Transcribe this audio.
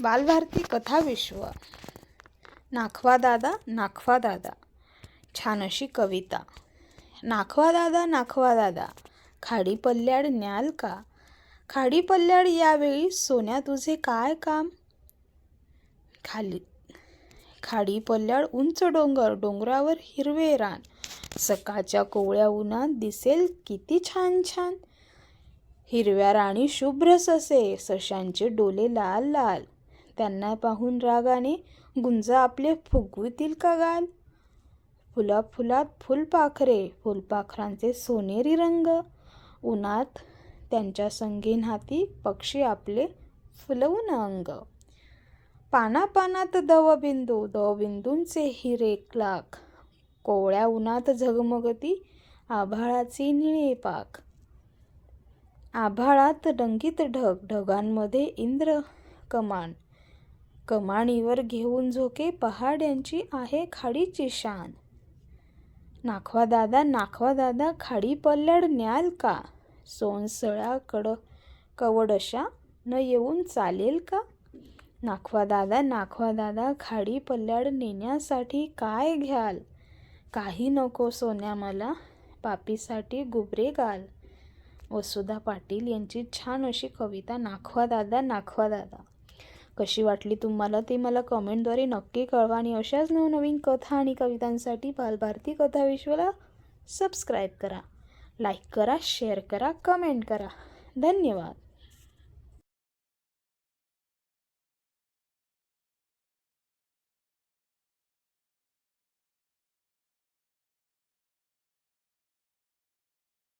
बालभारती कथा विश्व. नाखवा दादा नाखवा दादा. छान अशी कविता. नाखवा दादा नाखवा दादा. खाडी पल्ल्याड न्याल का? खाडी पल्ल्याड यावेळी सोन्या तुझे काय काम? खाली. खाडी पल्ल्याड उंच डोंगर डोंगरावर हिरवे रान. सकाळच्या कोवळ्या उन्हात दिसेल किती छान छान. हिरव्या राणी शुभ्र ससे सशांचे डोले लाल लाल. त्यांना पाहून रागाने गुंज आपले फुगवितील का गाल? फुला फुलात फुलपाखरे फुलपाखरांचे सोनेरी रंग. उन्हात त्यांच्या संगीन हाती पक्षी आपले फुलवून अंग. पानापानात दवबिंदू दवबिंदूंचे हिरे लाख कोवळ्या उन्हात झगमगती आभाळाचे निळे पाक. आभाळात रंगीत ढग ढगांमध्ये इंद्र कमान. कमानीवर घेऊन झोके पहाड्यांची आहे खाडीची शान नाखवा दादा नाखवा दादा खाडी पल्ल्याड न्याल का? सोनसळ्या कड कवडशा न येऊन चालेल का? नाखवा दादा नाखवा दादा खाडी पल्ल्याड नेण्यासाठी काय घ्याल? काही नको सोन्या मला पापीसाठी गुबरे गाल वसुधा पाटील यांची छान अशी कविता नाखवा दादा नाखवा दादा. कशी वाटली तुम्हाला ते मला कमेंटद्वारे नक्की कळवा आणि अशाच नवनवीन कथा आणि कवितांसाठी बालभारती कथा विश्वला सबस्क्राईब करा. लाईक करा शेअर करा कमेंट करा. धन्यवाद.